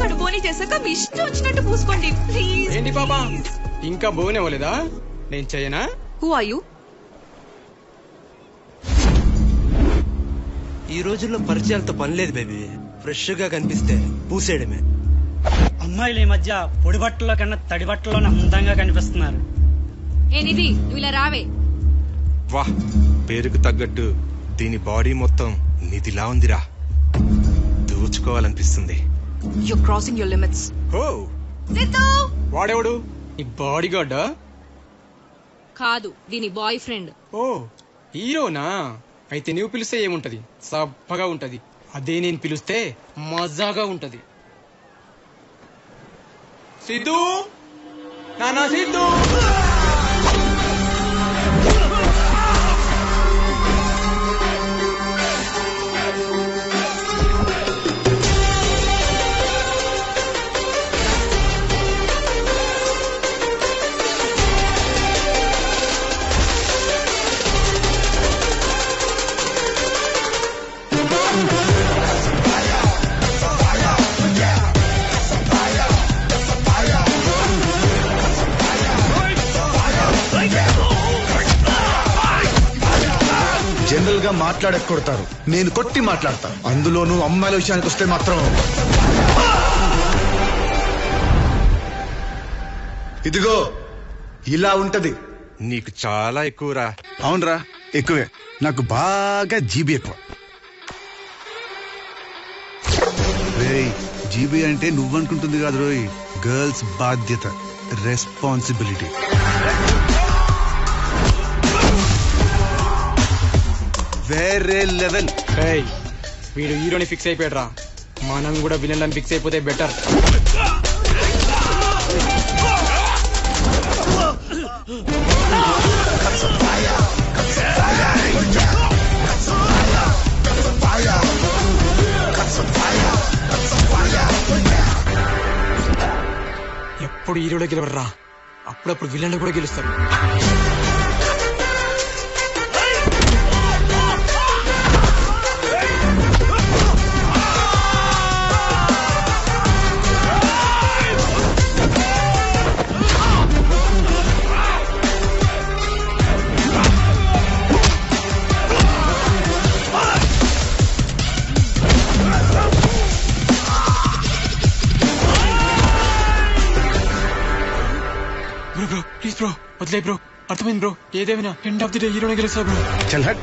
గడు బోని చేశాక మీ ఇష్టం వచ్చినట్టు పూసుకోండి ప్లీజ్ ఏంటి పాపా? ఇంకా బోన్ ఇవ్వలేదా నేను చేయనా? హూ ఆర్ యూ ఈ రోజుల్లో పరిచయాలతో పని లేదు బేబీ ఫ్రెష్గా కనిపిస్తే పూసేయడమే. అమ్మాయిలు ఈ మధ్య పొడి బట్టల్లో కన్నా తడి బట్టల్లోనే అందంగా కనిపిస్తున్నారు. ఏ నిధి నువ్వు ఇలా రావే. వా పేరుకు తగ్గట్టు దీని బాడీ మొత్తం నిధిలా ఉందిరా. దోచుకోవాలనిపిస్తుంది. యు క్రాసింగ్ యువర్ లిమిట్స్ హో సిద్ధు వాడెవడు? ఈ బాడీ గార్డా కాదు దీని బాయ్ ఫ్రెండ్ ఓ. హీరోనా? అయితే నువ్వు పిలిస్తే ఏముంటది? సబ్బగా ఉంటది. అదే నేను పిలిస్తే మజాగా ఉంటది. సిద్ధు? నానా సిద్ధు? జనరల్గా మాట్లాడక కొడతారు నేను కొట్టి మాట్లాడతా. అందులోనూ అమ్మాయిల విషయానికి వస్తే మాత్రం. ఇదిగో ఇలా ఉంటది. నీకు చాలా ఎక్కువరా. అవునరా ఎక్కువే. నాకు బాగా జీబీ ఎక్కువ. రేయ్ జీబీ అంటే నువ్వనుకుంటుంది కాదు రోయ్. గర్ల్స్ బాధ్యత రెస్పాన్సిబిలిటీ. వేరే లెవెల్. ఏయ్, వీడు హీరోని ఫిక్స్ అయిపోయాడు రా మనం కూడా విలన్లని ఫిక్స్ అయిపోతే బెటర్ ఎప్పుడు హీరోలో గెలవర్రా అప్పుడప్పుడు విలన్లు కూడా గెలుస్తారు. బ్రో ప్లీజ్ బ్రో వదిలే బ్రో అర్థమైంది బ్రో ఏదేమైనా ఎండ్ ఆఫ్ ది డే హీరోనే గెలుస్తా బ్రో చల్ హట్